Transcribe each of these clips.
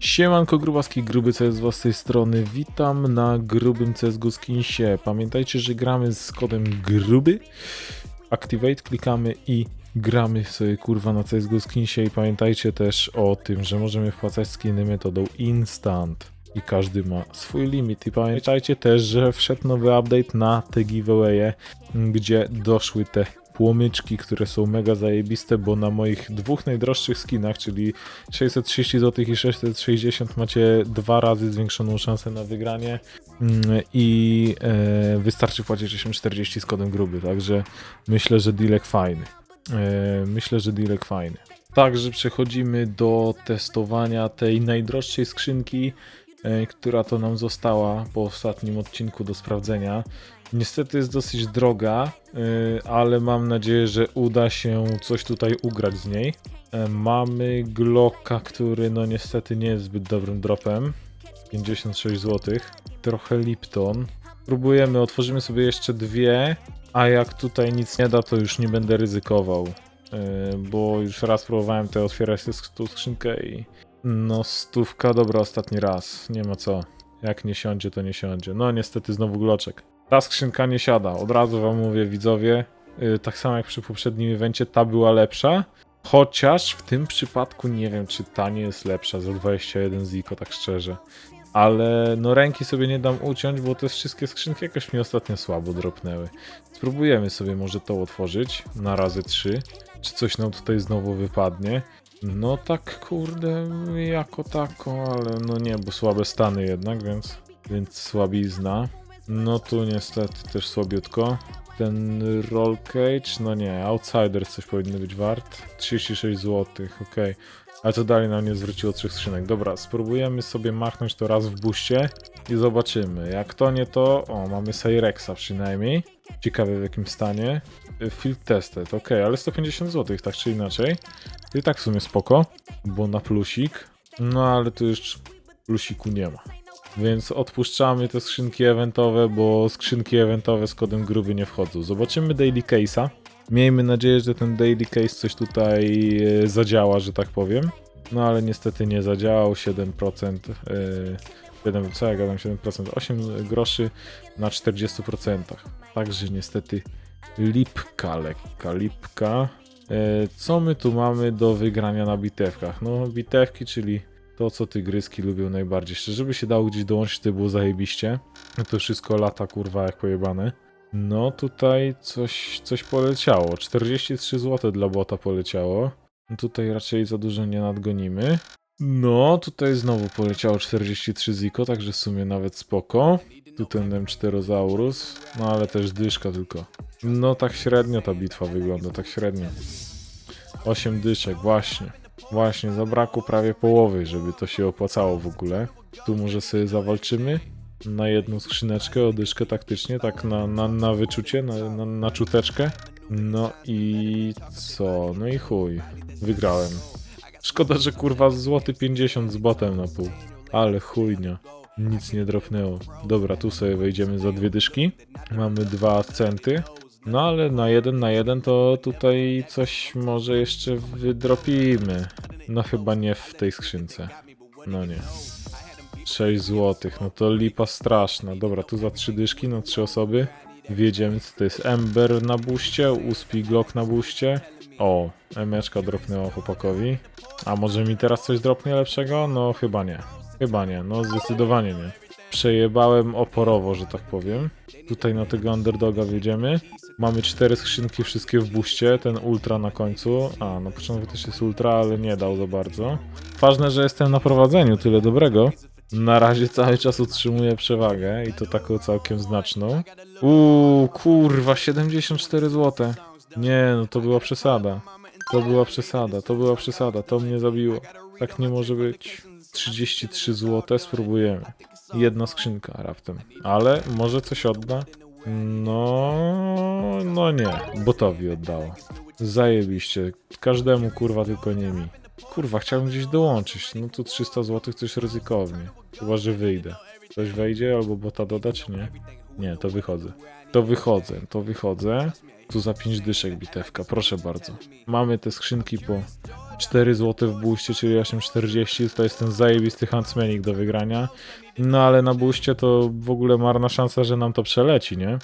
Siemanko grubaski, gruby jest z waszej strony, witam na grubym CSGO. Pamiętajcie, że gramy z kodem gruby, Activate, klikamy i gramy sobie kurwa na CSGO i pamiętajcie też o tym, że możemy wpłacać skiny metodą Instant. I każdy ma swój limit. I pamiętajcie też, że wszedł nowy update na te giveawaye, gdzie doszły te płomyczki, które są mega zajebiste, bo na moich dwóch najdroższych skinach, czyli 630 zł i 660 macie dwa razy zwiększoną szansę na wygranie mm, i e, wystarczy płacić 840 z kodem gruby, także myślę, że dealek fajny. E, myślę, że dealek fajny. Także przechodzimy do testowania tej najdroższej skrzynki, e, która to nam została po ostatnim odcinku do sprawdzenia. Niestety jest dosyć droga, y, ale mam nadzieję, że uda się coś tutaj ugrać z niej. E, Mamy Glocka, który no niestety nie jest zbyt dobrym dropem. 56 zł. Trochę Lipton. Próbujemy, otworzymy sobie jeszcze dwie, a jak tutaj nic nie da, to już nie będę ryzykował. y, Bo już raz próbowałem te otwierać tą skrzynkę i no stówka, dobra, ostatni raz. Nie ma co. Jak nie siądzie, to nie siądzie. No niestety znowu gloczek. Ta skrzynka nie siada. Od razu wam mówię, widzowie. Yy, tak samo jak przy poprzednim evencie, ta była lepsza. Chociaż w tym przypadku nie wiem, czy ta nie jest lepsza za 21 ziko, tak szczerze. Ale no ręki sobie nie dam uciąć, bo te wszystkie skrzynki jakoś mi ostatnio słabo dropnęły. Spróbujemy sobie może to otworzyć na razy 3. Czy coś nam tutaj znowu wypadnie. No tak kurde, jako tako, ale no nie, bo słabe stany jednak, więc, więc słabizna. No tu niestety też słabiutko. Ten roll cage, no nie, outsider coś powinny być wart. 36 zł, okej. Ale to dalej nam nie zwróciło trzech skrzynek. Dobra, spróbujemy sobie machnąć to raz w buście i zobaczymy. Jak to nie to, o, mamy Cyrexa przynajmniej. Ciekawe w jakim stanie. Field tested, okej, ale 150 zł, tak czy inaczej. I tak w sumie spoko, bo na plusik. No ale tu już plusiku nie ma. Więc odpuszczamy te skrzynki eventowe, bo skrzynki eventowe z kodem gruby nie wchodzą. Zobaczymy daily case'a. Miejmy nadzieję, że ten daily case coś tutaj e, zadziała, że tak powiem. No ale niestety nie zadziałał. 7%. e, 7, co ja gadam? 7%. 8 groszy na 40%. Także niestety lipka, lekka lipka. E, Co my tu mamy do wygrania na bitewkach? No bitewki, czyli to, co tygryski lubią najbardziej. Szczerze, żeby się dało gdzieś dołączyć, to było zajebiście. No to wszystko lata, kurwa, jak pojebane. No tutaj coś, coś poleciało. 43 zł dla bota poleciało. No tutaj raczej za dużo nie nadgonimy. No, tutaj znowu poleciało 43 ziko, także w sumie nawet spoko. Tu ten M4zaurus, no ale też dyszka tylko. No tak średnio ta bitwa wygląda, tak średnio. 8 dyszek, właśnie. Właśnie, zabrakło prawie połowy, żeby to się opłacało w ogóle. Tu może sobie zawalczymy na jedną skrzyneczkę, odyszkę taktycznie, tak na, na, na wyczucie, na, na, na czuteczkę. No i co? No i chuj. Wygrałem. Szkoda, że kurwa złoty 50 z botem na pół. Ale chujnia. Nic nie dropnęło. Dobra, tu sobie wejdziemy za dwie dyszki. Mamy dwa centy. No ale na jeden na jeden to tutaj coś może jeszcze wydropimy. No chyba nie w tej skrzynce. No nie. 6 zł, no to lipa straszna. Dobra, tu za trzy dyszki, no trzy osoby. Wiedziemy co to jest Ember na buście, Uspi Glock na buście. O, emeczka dropnęła chłopakowi. A może mi teraz coś dropnie lepszego? No chyba nie. Chyba nie, no zdecydowanie nie. Przejebałem oporowo, że tak powiem. Tutaj na tego underdoga wjedziemy. Mamy cztery skrzynki, wszystkie w buście, ten ultra na końcu. A, na początku też jest ultra, ale nie dał za bardzo. Ważne, że jestem na prowadzeniu, tyle dobrego. Na razie cały czas utrzymuję przewagę i to taką całkiem znaczną. Uuu, kurwa, 74 zł. Nie, no to była przesada. To była przesada, to była przesada, to mnie zabiło. Tak nie może być. 33 zł, spróbujemy. Jedna skrzynka raptem. Ale może coś odda? No, no nie. Botowi oddało. Zajebiście. Każdemu kurwa, tylko nie mi. Kurwa, chciałbym gdzieś dołączyć. No to 300 zł już ryzykownie. Chyba, że wyjdę. Ktoś wejdzie albo bota doda, czy nie? Nie, to wychodzę. To wychodzę, to wychodzę. Tu za 5 dyszek bitewka, proszę bardzo. Mamy te skrzynki po 4 zł w booście, czyli 8,40 to jest ten zajebisty huntsmanik do wygrania. No ale na booście to w ogóle marna szansa, że nam to przeleci, nie?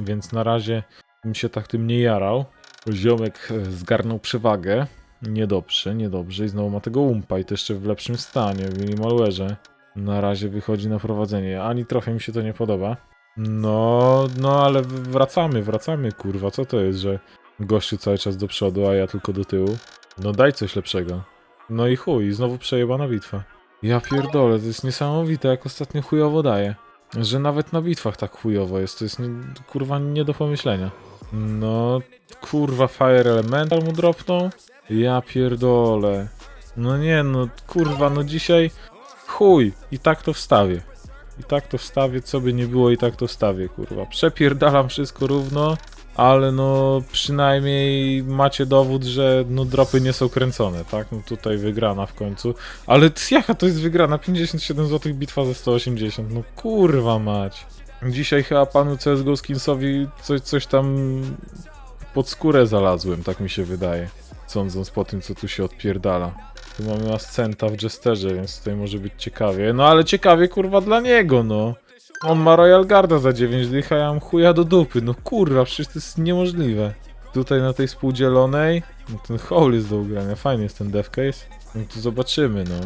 Więc na razie bym się tak tym nie jarał. Ziomek e, zgarnął przewagę. Niedobrze, niedobrze. I znowu ma tego umpa i to jeszcze w lepszym stanie, w minimalwerze. Na razie wychodzi na prowadzenie. Ani trochę mi się to nie podoba. No, no ale wracamy, wracamy, kurwa. Co to jest, że gościu cały czas do przodu, a ja tylko do tyłu? No daj coś lepszego. No i chuj, znowu przejebana bitwa. Ja pierdolę, to jest niesamowite, jak ostatnio chujowo daje. Że nawet na bitwach tak chujowo jest, to jest nie, kurwa nie do pomyślenia. No, kurwa Fire Elemental mu dropnął? Ja pierdolę. No nie, no kurwa, no dzisiaj chuj, i tak to wstawię. I tak to wstawię, co by nie było, i tak to wstawię, kurwa. Przepierdalam wszystko równo, ale no przynajmniej macie dowód, że no dropy nie są kręcone, tak? No tutaj wygrana w końcu. Ale jaka to jest wygrana? 57 zł bitwa za 180, no kurwa mać. Dzisiaj chyba panu CSGO Skinsowi coś, coś tam pod skórę zalazłem, tak mi się wydaje. Sądząc po tym, co tu się odpierdala. Tu mamy Ascenta w Jesterze, więc tutaj może być ciekawie. No ale ciekawie kurwa dla niego, no. On ma Royal Guarda za 9 dych, ja mam chuja do dupy. No kurwa, przecież to jest niemożliwe. Tutaj na tej spółdzielonej, no ten hole jest do ugrania. Fajny jest ten dev case. No to zobaczymy, no.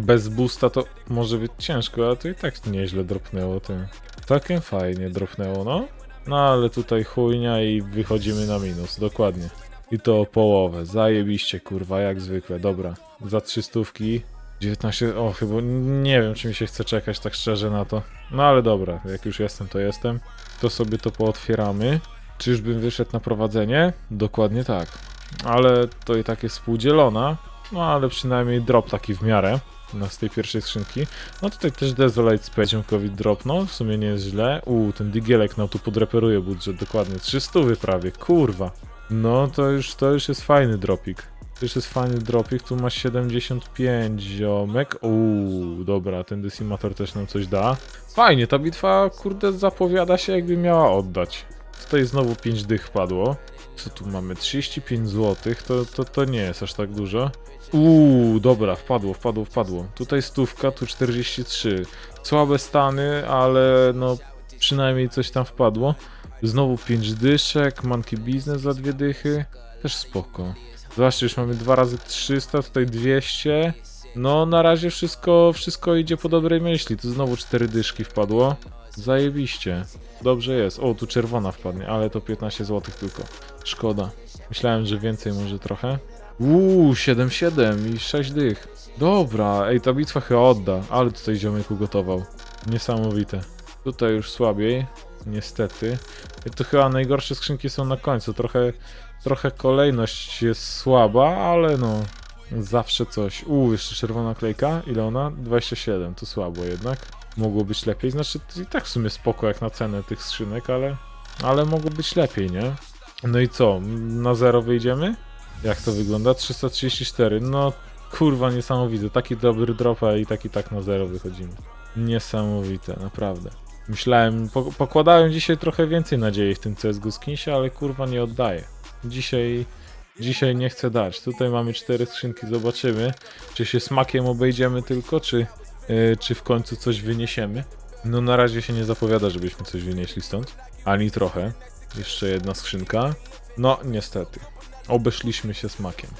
Bez boosta to może być ciężko, ale to i tak nieźle dropnęło tym. Takiem fajnie dropnęło, no. No ale tutaj chujnia i wychodzimy na minus, dokładnie. I to o połowę. Zajebiście, kurwa, jak zwykle. Dobra, za trzy stówki. 19, o chyba nie wiem, czy mi się chce czekać tak szczerze na to. No ale dobra, jak już jestem, to jestem. To sobie to pootwieramy. Czyżbym wyszedł na prowadzenie? Dokładnie tak. Ale to i tak jest współdzielona. No ale przynajmniej drop taki w miarę. No, z tej pierwszej skrzynki. No tutaj też Desolate Specjumkowi dropnął, w sumie nie jest źle. Uuu, ten digielek nam tu podreperuje budżet, dokładnie. 300 prawie, kurwa. No to już, to już jest fajny dropik. Już jest fajny dropik, tu ma 75 ziomek. Uuu, dobra, ten Decimator też nam coś da. Fajnie, ta bitwa, kurde, zapowiada się jakby miała oddać. Tutaj znowu 5 dych wpadło. Co tu mamy? 35 zł, to, to, to nie jest aż tak dużo. Uuu, dobra, wpadło, wpadło, wpadło. Tutaj stówka, tu 43. Słabe stany, ale no przynajmniej coś tam wpadło. Znowu 5 dyszek, Monkey Business za dwie dychy. Też spoko. Zobaczcie, już mamy 2 razy 300, tutaj 200. No, na razie wszystko, wszystko idzie po dobrej myśli. Tu znowu 4 dyszki wpadło. Zajebiście. Dobrze jest. O, tu czerwona wpadnie, ale to 15 zł tylko. Szkoda. Myślałem, że więcej może trochę. Uuu, 7-7 i 6 dych. Dobra, ej, ta bitwa chyba odda, ale tutaj ziomek ugotował. Niesamowite. Tutaj już słabiej, niestety. I to chyba najgorsze skrzynki są na końcu. Trochę, trochę kolejność jest słaba, ale no, zawsze coś. Uuu, jeszcze czerwona klejka. Ile ona? 27, to słabo jednak. Mogło być lepiej, znaczy i tak w sumie spoko jak na cenę tych skrzynek, ale, ale mogło być lepiej, nie? No i co, na zero wyjdziemy? Jak to wygląda? 334. No kurwa niesamowite. Taki dobry drop, a i tak i tak na zero wychodzimy. Niesamowite, naprawdę. Myślałem, po, pokładałem dzisiaj trochę więcej nadziei w tym CSGO skinsie, ale kurwa nie oddaję. Dzisiaj, dzisiaj nie chcę dać. Tutaj mamy cztery skrzynki, zobaczymy, czy się smakiem obejdziemy tylko, czy, yy, czy w końcu coś wyniesiemy. No na razie się nie zapowiada, żebyśmy coś wynieśli stąd. Ani trochę. Jeszcze jedna skrzynka. No niestety. Obeszliśmy się smakiem.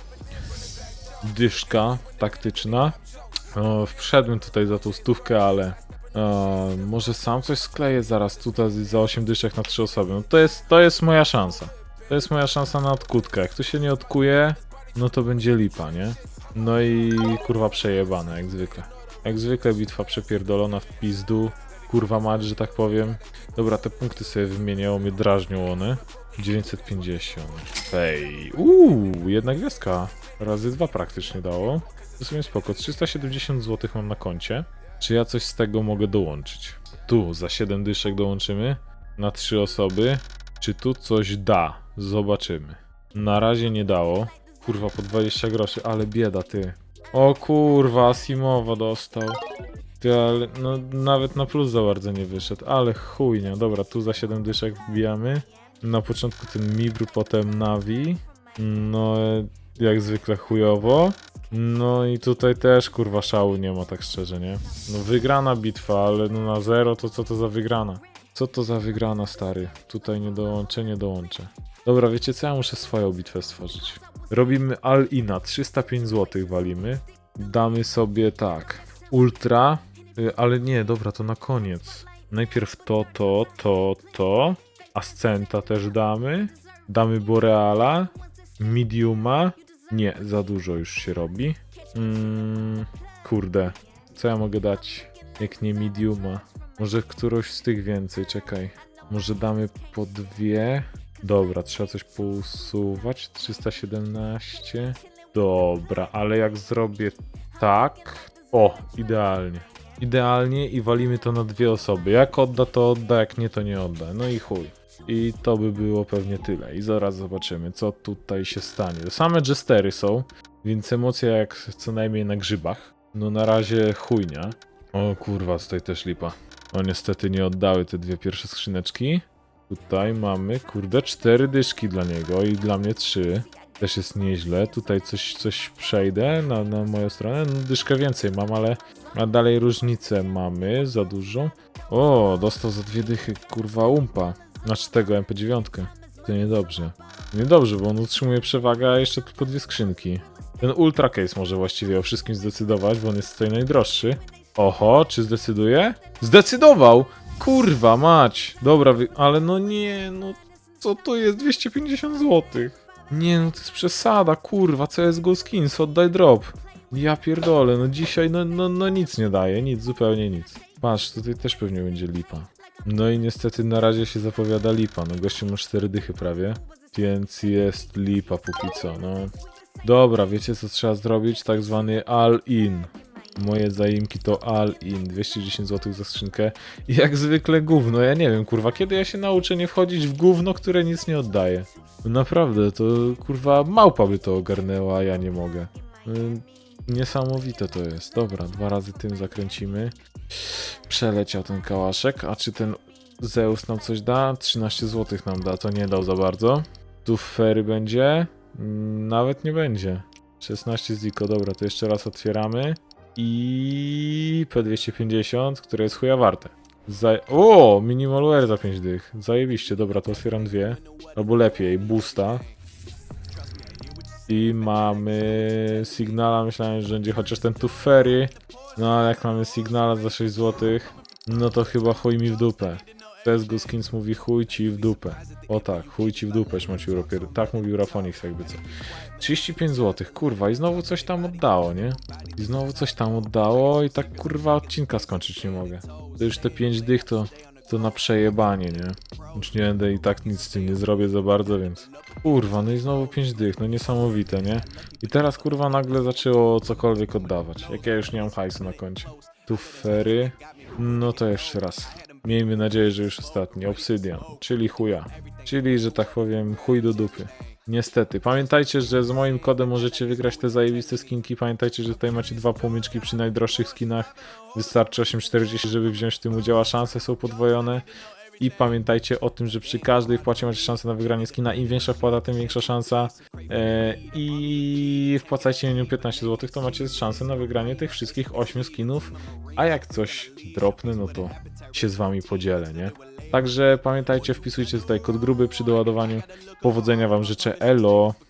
Dyszka taktyczna. O, wszedłem tutaj za tą stówkę, ale może sam coś skleję zaraz tutaj za 8 dyszek na 3 osoby. No to jest, to jest moja szansa. To jest moja szansa na odkutkę. Jak tu się nie odkuje, no to będzie lipa, nie? No i kurwa przejebane, jak zwykle. Jak zwykle bitwa przepierdolona w pizdu. Kurwa mać, że tak powiem. Dobra, te punkty sobie wymienię, o mnie drażnią one. 950. Ej, uuu, jedna gwiazdka. Razy dwa praktycznie dało. To sobie spoko. 370 zł mam na koncie. Czy ja coś z tego mogę dołączyć? Tu za 7 dyszek dołączymy. Na 3 osoby. Czy tu coś da? Zobaczymy. Na razie nie dało. Kurwa, po 20 groszy, ale bieda ty. O kurwa, Asimowa dostał. Ty, ale no nawet na plus za bardzo nie wyszedł, ale chujnia. Dobra, tu za 7 dyszek wbijamy. Na początku ten Mibr, potem Navi. No, Jak zwykle chujowo. No i tutaj też kurwa szału nie ma, tak szczerze, nie? No wygrana bitwa, ale no na zero to co to za wygrana? Co to za wygrana, stary? Tutaj nie dołączę, nie dołączę. Dobra, wiecie co? Ja muszę swoją bitwę stworzyć. Robimy all-ina, 305 zł walimy. Damy sobie tak, ultra, y, ale nie, dobra, to na koniec. Najpierw to, to, to, to. Ascenta też damy. Damy Boreala. Mediuma. Nie, za dużo już się robi. Mm, kurde, co ja mogę dać? Jak nie Mediuma. Może którąś z tych więcej, czekaj. Może damy po dwie. Dobra, trzeba coś pousuwać. 317. Dobra, ale jak zrobię tak. O, idealnie. Idealnie i walimy to na dwie osoby. Jak odda, to odda, jak nie, to nie odda. No i chuj. I to by było pewnie tyle. I zaraz zobaczymy, co tutaj się stanie. Same jestery są, więc emocja jak co najmniej na grzybach. No na razie chujnia. O kurwa, tutaj też lipa. O niestety nie oddały te dwie pierwsze skrzyneczki. Tutaj mamy, kurde, cztery dyszki dla niego i dla mnie trzy. Też jest nieźle. Tutaj coś, coś przejdę na, na moją stronę. No, dyszkę więcej mam, ale a dalej różnicę mamy za dużą. O, dostał za dwie dychy, kurwa, umpa. Znaczy tego MP9. To niedobrze. Niedobrze, bo on utrzymuje przewagę, a jeszcze tylko dwie skrzynki. Ten Ultra Case może właściwie o wszystkim zdecydować, bo on jest tutaj najdroższy. Oho, czy zdecyduje? Zdecydował! Kurwa mać! Dobra, ale no nie, no co to jest 250 zł? Nie, no to jest przesada, kurwa, co jest Go Skins, oddaj drop. Ja pierdolę, no dzisiaj no, no, no nic nie daje, nic, zupełnie nic. Patrz, tutaj też pewnie będzie lipa. No i niestety na razie się zapowiada lipa, no gościu ma 4 dychy prawie, więc jest lipa póki co, no. Dobra, wiecie co trzeba zrobić? Tak zwany all-in. Moje zaimki to all-in, 210 zł za skrzynkę. I jak zwykle gówno, ja nie wiem, kurwa, kiedy ja się nauczę nie wchodzić w gówno, które nic nie oddaje. Naprawdę, to kurwa małpa by to ogarnęła, a ja nie mogę. Y, Niesamowite to jest. Dobra, dwa razy tym zakręcimy. Przeleciał ten kałaszek, a czy ten Zeus nam coś da? 13 zł nam da, to nie dał za bardzo. Tu fery będzie? Mm, Nawet nie będzie. 16 ziko, dobra, to jeszcze raz otwieramy. I P250, które jest chuja warte. O, minimal wear za 5 dych. Zajebiście, dobra, to otwieram dwie. Albo lepiej, boosta. I mamy Signala, myślałem, że będzie chociaż ten tu ferry. No ale jak mamy Signala za 6 zł, no to chyba chuj mi w dupę. Tesgo Skins mówi chuj ci w dupę. O tak, chuj ci w dupę, śmocił Ropier. Tak mówił Rafonix jakby co. 35 zł, kurwa i znowu coś tam oddało, nie? I znowu coś tam oddało i tak kurwa odcinka skończyć nie mogę. To już te 5 dych to, to na przejebanie, nie? Już nie będę i tak nic z tym nie zrobię za bardzo, więc... Kurwa, no i znowu 5 dych, no niesamowite, nie? I teraz kurwa nagle zaczęło cokolwiek oddawać. Jak ja już nie mam hajsu na koncie. Tu fery. No to jeszcze raz. Miejmy nadzieję, że już ostatni. Obsydian, czyli chuja. Czyli, że tak powiem, chuj do dupy. Niestety. Pamiętajcie, że z moim kodem możecie wygrać te zajebiste skinki. Pamiętajcie, że tutaj macie dwa płomyczki przy najdroższych skinach. Wystarczy 8,40, żeby wziąć w tym udział, a szanse są podwojone. I pamiętajcie o tym, że przy każdej wpłacie macie szansę na wygranie skina. Im większa wpłata, tym większa szansa. E, I wpłacajcie nią 15 zł, to macie szansę na wygranie tych wszystkich 8 skinów. A jak coś dropnę, no to się z wami podzielę, nie? Także pamiętajcie, wpisujcie tutaj kod gruby przy doładowaniu. Powodzenia wam życzę. Elo!